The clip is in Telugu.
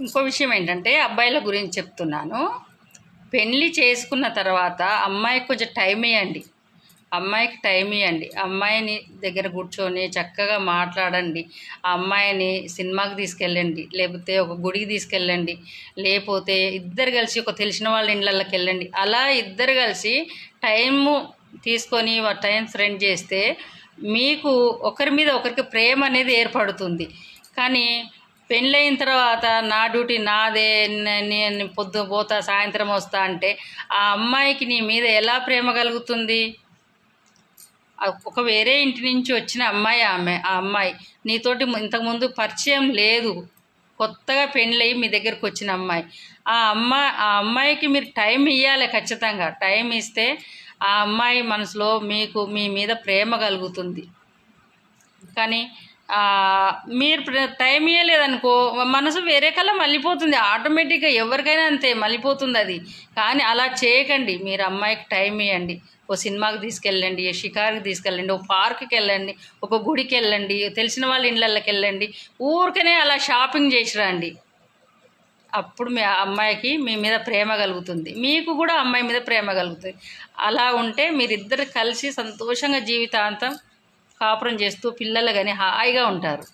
ఇంకో విషయం ఏంటంటే అబ్బాయిల గురించి చెప్తున్నాను. పెళ్ళి చేసుకున్న తర్వాత అమ్మాయికి కొంచెం టైం ఇవ్వండి అమ్మాయికి టైం ఇవ్వండి అమ్మాయిని దగ్గర కూర్చొని చక్కగా మాట్లాడండి. ఆ అమ్మాయిని సినిమాకి తీసుకెళ్ళండి. లేకపోతే ఒక గుడికి తీసుకెళ్ళండి. లేకపోతే ఇద్దరు కలిసి ఒక తెలిసిన వాళ్ళ ఇండ్లకి వెళ్ళండి. అలా ఇద్దరు కలిసి టైము తీసుకొని టైం స్పెండ్ చేస్తే మీకు ఒకరి మీద ఒకరికి ప్రేమ అనేది ఏర్పడుతుంది. కానీ పెళ్ళయిన తర్వాత నా డ్యూటీ నాదే నేను పొద్దు పోతా సాయంత్రం వస్తా అంటే ఆ అమ్మాయికి నీ మీద ఎలా ప్రేమ కలుగుతుంది? ఒక వేరే ఇంటి నుంచి వచ్చిన అమ్మాయి ఆమె ఆ అమ్మాయి. నీతోటి ఇంతకుముందు పరిచయం లేదు. కొత్తగా పెళ్ళయి మీ దగ్గరకు వచ్చిన అమ్మాయి. ఆ అమ్మాయి ఆ అమ్మాయికి మీరు టైం ఇవ్వాలి ఖచ్చితంగా. టైం ఇస్తే ఆ అమ్మాయి మనసులో మీకు మీ మీద ప్రేమ కలుగుతుంది. కానీ మీరు టైం ఇవ్వలేదనుకో మనసు వేరే కల్లా మళ్ళీపోతుంది. ఆటోమేటిక్గా ఎవరికైనా అంతే మళ్ళీపోతుంది అది. కానీ అలా చేయకండి. మీరు అమ్మాయికి టైం ఇవ్వండి ఓ సినిమాకి తీసుకెళ్ళండి ఓ షికార్కి తీసుకెళ్ళండి ఓ పార్క్కి వెళ్ళండి ఒక గుడికి వెళ్ళండి తెలిసిన వాళ్ళ ఇళ్ళకి వెళ్ళండి ఊరికనే అలా షాపింగ్ చేసి రండి అప్పుడు మీ అమ్మాయికి మీ మీద ప్రేమ కలుగుతుంది. మీకు కూడా అమ్మాయి మీద ప్రేమ కలుగుతుంది. అలా ఉంటే మీరిద్దరు కలిసి సంతోషంగా జీవితాంతం కాపురం చేస్తూ పిల్లలు కానీ హాయిగా ఉంటారు.